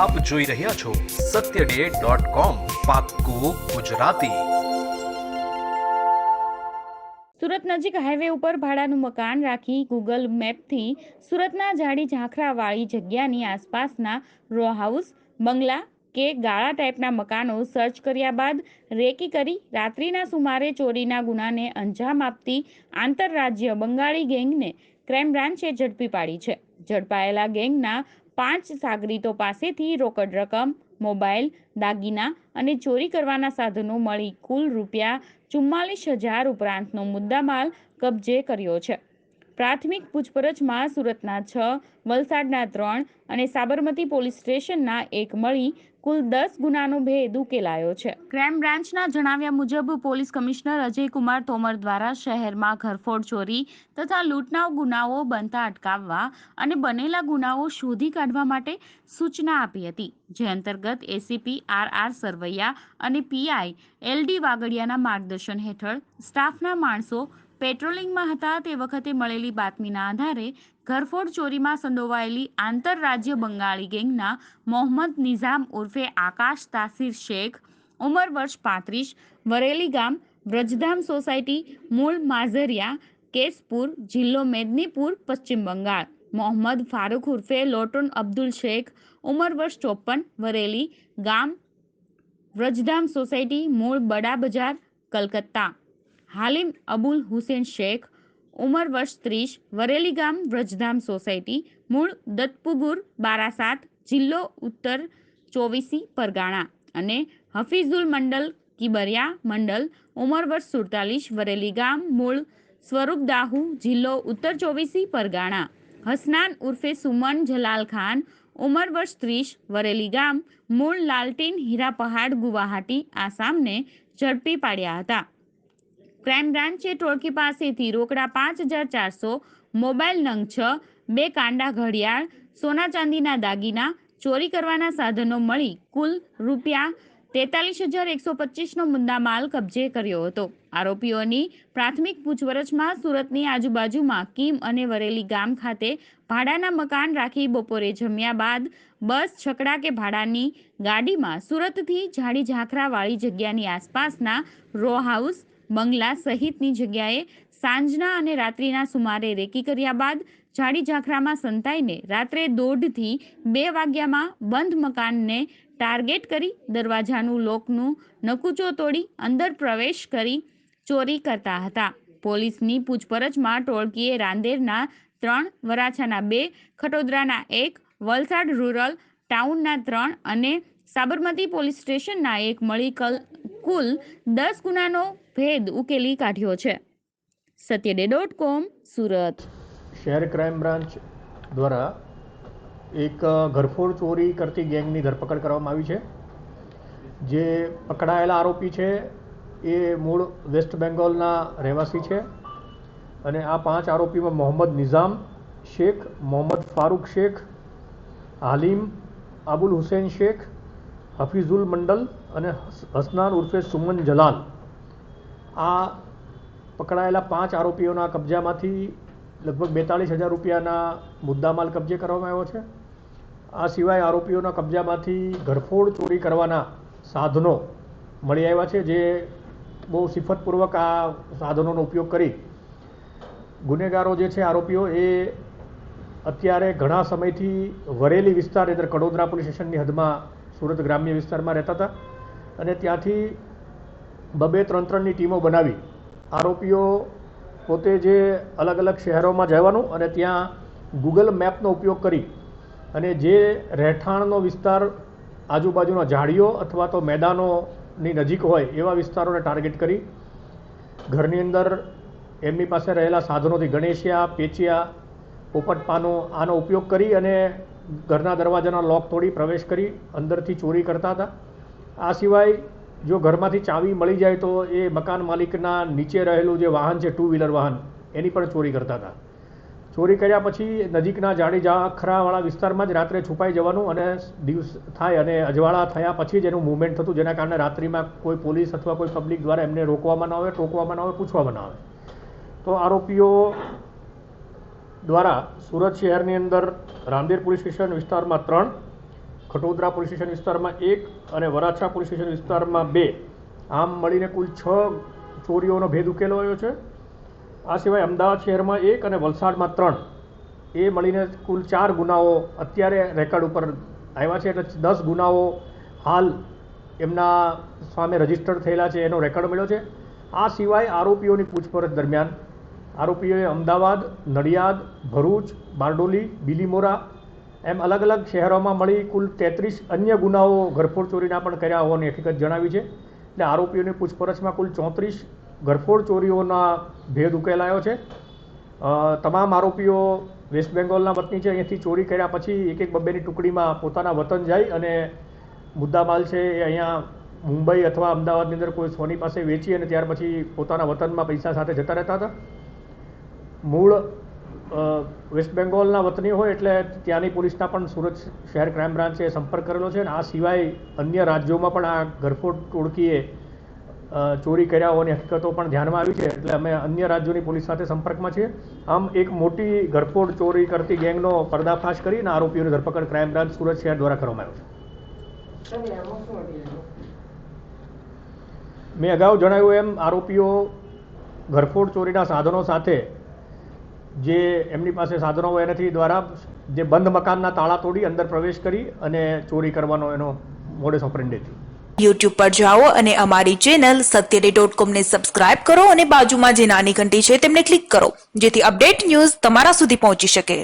આપ જોઈ રહ્યા છો સત્ય ડે ગુજરાતી. સુરત નજીક હાઈવે ઉપર ભાડાનું મકાન રાખી ગૂગલ મેપથી સુરતના જાડી ઝાંખરાવાળી જગ્યાની આસપાસના રો હાઉસ બંગલા કે ગાળા ટાઈપના મકાનો સર્ચ કર્યા બાદ રેકી કરી રાત્રિના સુમારે ચોરીના ગુનાને અંજામ આપતી આંતરરાજ્ય બંગાળી ગેંગને ક્રાઇમ બ્રાન્ચે ઝડપી પાડી છે. ઝડપાયેલા ગેંગના પાંચ સાગરીતો પાસેથી રોકડ રકમ, મોબાઈલ, દાગીના અને ચોરી કરવાના સાધનો મળી કુલ રૂપિયા ચુમ્માલીસ હજાર ઉપરાંતનો મુદ્દામાલ કબજે કર્યો છે. પ્રાથમિક પૂછપરછમાં સુરતના છ, વલસાડના ત્રણ અને સાબરમતી પોલીસ સ્ટેશનના એક મળી કુલ દસ ગુનાનો ભેદ ઉકેલાયો છે. ક્રાઇમ બ્રાન્ચના જણાવ્યા મુજબ પોલીસ કમિશનર અજયકુમાર તોમર દ્વારા શહેરમાં ઘરફોડ ચોરી તથા લૂંટના ગુનાઓ બનતા અટકાવવા અને બનેલા ગુનાઓ શોધી કાઢવા માટે સૂચના આપી હતી. જે અંતર્ગત એસીપી આર આર સરવૈયા અને પીઆઈ એલડી વાગડિયાના માર્ગદર્શન હેઠળ સ્ટાફના માણસો પેટ્રોલિંગમાં હતા તે વખતે મળેલી બાતમીના આધારે ઘરફોડ ચોરીમાં સંડોવાયેલી આંતરરાજ્ય બંગાળી ગેંગના મોહમ્મદ નિઝામ ઉર્ફે આકાશ તાસીર શેખ, ઉંમર વર્ષ પાંત્રીસ, વરેલી ગામ વ્રજધામ સોસાયટી, મૂળ માઝરિયા, કેસપુર જિલ્લો મેદનીપુર, પશ્ચિમ બંગાળ. મોહમ્મદ ફારૂક ઉર્ફે લોટન અબ્દુલ શેખ, ઉંમર વર્ષ ચોપન, વરેલી ગામ વ્રજધામ સોસાયટી, મૂળ બડા બજાર, કલકત્તા. હાલિમ અબુલ હુસેન શેખ, ઉંમર વર્ષ ત્રીસ વરેલી ગામ વ્રજધામ સોસાયટી, મૂળ દત્તપુગુર બારાસાત, જિલ્લો ઉત્તર ચોવીસી, પરગાણા અને હફીઝુલ મંડલ, કિબરિયા મંડલ, ઉંમર વર્ષ સુડતાલીસ વરેલી ગામ મૂળ સ્વરૂપ દાહુ, જિલ્લો ઉત્તર ચોવીસી, પરગાણા. હસનાન ઉર્ફે સુમન જલાલ ખાન, ઉંમર વર્ષ ત્રીસ વરેલી ગામ મૂળ લાલટીન હીરા પહાડ, ગુવાહાટી, આસામને ઝડપી પાડ્યા હતા. ક્રાઇમ બ્રાન્ચે ટોળકી પાસેથી રોકડા પાંચ હજાર ચારસો, મોબાઈલ નંગ છ, બે કાંડા ઘડિયાળ, સોના ચાંદીના દાગીના, ચોરી કરવાના સાધનો મળી કુલ રૂપિયા તેતાલીસ હજાર એકસો પચીસનો મુદ્દામાલ કબજે કર્યો હતો. આરોપીઓની પ્રાથમિક પૂછપરછમાં સુરતની આજુબાજુમાં કીમ અને વરેલી ગામ ખાતે ભાડાના મકાન રાખી બપોરે જમ્યા બાદ બસ છકડા કે ભાડાની ગાડીમાં સુરતથી જાડી ઝાંખરાવાળી જગ્યાની આસપાસના રો હાઉસ બંગલા સહિતની જગ્યાએ સાંજના અને રાત્રિના સુમારે રેકી કર્યા બાદ જાડી ઝાંખરામાં સંતાઈને રાત્રે દોઢથી બે વાગ્યામાં બંધ મકાનને ટાર્ગેટ કરી દરવાજાનું લોકનું નકુચો તોડી અંદર પ્રવેશ કરી ચોરી કરતા હતા. પોલીસની પૂછપરછમાં ટોળકીએ રાંદેરના ત્રણ, વરાછાના બે, ખટોદરાના એક, વલસાડ રૂરલ ટાઉનના ત્રણ અને સાબરમતી પોલીસ સ્ટેશનના એક મળી કલ કુલ દસ ગુનાનો ભેદ ઉકેલી કાઢ્યો છે. સત્યડે ડોટ કોમ, સુરત. શહેર ક્રાઇમ બ્રાન્ચ દ્વારા એક ઘરફોડ ચોરી કરતી ગેંગની ધરપકડ કરવામાં આવી છે. જે પકડાયેલા આરોપી છે એ મૂળ વેસ્ટ બેંગોલના રહેવાસી છે અને આ પાંચ આરોપીમાં મોહમ્મદ નિઝામ શેખ, મોહમ્મદ ફારૂક શેખ, હાલિમ આબુલ હુસેન શેખ હફીઝુલ મંડલ અને હસ- હસનાન ઉર્ફે સુમન જલાલ. આ પકડાયેલા પાંચ આરોપીઓના કબજામાંથી લગભગ બેતાળીસ હજાર રૂપિયાના મુદ્દામાલ કબજે કરવામાં આવ્યો છે. આ સિવાય આરોપીઓના કબજામાંથી ઘરફોડ ચોરી કરવાના સાધનો મળી આવ્યા છે, જે બહુ સિફતપૂર્વક આ સાધનોનો ઉપયોગ કરી. ગુનેગારો જે છે, આરોપીઓ, એ અત્યારે ઘણા સમયથી વરેલી વિસ્તાર એટલે કડોદરા પોલીસ સ્ટેશનની હદમાં સુરત ગ્રામ્ય વિસ્તારમાં રહેતા હતા અને ત્યાંથી બબે ત્રણ ત્રણની ટીમો બનાવી. આરોપીઓ પોતે જે અલગ અલગ શહેરોમાં જવાનું અને ત્યાં ગૂગલ મેપનો ઉપયોગ કરી અને જે રહેઠાણનો વિસ્તાર આજુબાજુના ઝાડીઓ અથવા તો મેદાનોની નજીક હોય એવા વિસ્તારોને ટાર્ગેટ કરી. ઘરની અંદર એમની પાસે રહેલા સાધનોથી ગણેશિયા, પેચિયા પોપટપાનો આનો ઉપયોગ કરી અને ઘરના દરવાજાના લોક તોડી પ્રવેશ કરી અંદરથી ચોરી કરતા હતા. આ સિવાય જો ઘરમાંથી ચાવી મળી જાય તો એ મકાન માલિકના નીચે રહેલું જે વાહન છે ટુ વ્હીલર વાહન, એની પણ ચોરી કરતા હતા. ચોરી કર્યા પછી નજીકના જાડી જાખરાવાળા વિસ્તારમાં જ રાત્રે છુપાઈ જવાનું અને દિવસ થાય અને અજવાળા થયા પછી જ એનું મૂવમેન્ટ થતું, જેના કારણે રાત્રિમાં કોઈ પોલીસ અથવા કોઈ પબ્લિક દ્વારા એમને રોકવામાં ન આવે, ટોકવામાં ન આવે, પૂછવામાં ન આવે. તો આરોપીઓ દ્વારા સુરત શહેરની અંદર રામદેર પોલીસ સ્ટેશન વિસ્તારમાં ત્રણ, ખટોદરા પોલીસ સ્ટેશન વિસ્તારમાં એક અને વરાછા પોલીસ સ્ટેશન વિસ્તારમાં બે. આમ મળીને કુલ છ ચોરીઓનો ભેદ ઉકેલાયો છે. આ સિવાય અમદાવાદ શહેરમાં એક અને વલસાડમાં ત્રણ. એ મળીને કુલ ચાર ગુનાઓ અત્યારે રેકર્ડ ઉપર આવ્યા છે એટલે દસ ગુનાઓ હાલ એમના સામે રજિસ્ટર થયેલા છે, એનો રેકર્ડ મળ્યો છે. આ સિવાય આરોપીઓની પૂછપરછ દરમિયાન આરોપીઓએ અમદાવાદ, નડિયાદ, ભરૂચ, બારડોલી, બિલીમોરા એમ અલગ અલગ શહેરોમાં મળી કુલ તેત્રીસ અન્ય ગુનાઓ ઘરફોડ ચોરીના પણ કર્યા હોવાની હકીકત જણાવી છે. એટલે આરોપીઓની પૂછપરછમાં કુલ ચોત્રીસ ઘરફોડ ચોરીઓના ભેદ ઉકેલાયો છે. તમામ આરોપીઓ વેસ્ટ બેંગોલના વતની છે. અહીંયાથી ચોરી કર્યા પછી એક એક બબ્બેની ટુકડીમાં પોતાના વતન જાય અને મુદ્દામાલ છે એ અહીંયા મુંબઈ અથવા અમદાવાદની અંદર કોઈ સોની પાસે વેચી અને ત્યાર પછી પોતાના વતનમાં પૈસા સાથે જતા રહેતા હતા. મૂળ વેસ્ટ બેંગોલના વતની હોય એટલે ત્યાંની પોલીસના પણ સુરત શહેર ક્રાઇમ બ્રાન્ચે સંપર્ક કરેલો છે અને આ સિવાય અન્ય રાજ્યોમાં પણ આ ઘરફોડ ટોળકીએ ચોરી કર્યા હોવાની હકીકતો પણ ધ્યાનમાં આવી છે એટલે અમે અન્ય રાજ્યોની પોલીસ સાથે સંપર્કમાં છીએ. આમ એક મોટી ઘરફોડ ચોરી કરતી ગેંગનો પર્દાફાશ કરીને આરોપીઓની ધરપકડ ક્રાઇમ બ્રાન્ચ સુરત શહેર દ્વારા કરવામાં આવ્યો છે. મેં અગાઉ જણાવ્યું એમ આરોપીઓ ઘરફોડ ચોરીના સાધનો સાથે જે એમની પાસે સાધનો હોય એનાથી દ્વારા જે બંધ મકાનના તાળા તોડી અંદર પ્રવેશ કરી અને ચોરી કરવાનો એનો મોડેસ ઓપરેન્ડી છે યુટ્યુબ પર જાઓ અને અમારી ચેનલ સત્યડે ડોટ કોમને સબસ્ક્રાઇબ કરો અને બાજુમાં જે નાની ઘંટી છે તેમને ક્લિક કરો, જેથી અપડેટ ન્યૂઝ તમારા સુધી પહોંચી શકે.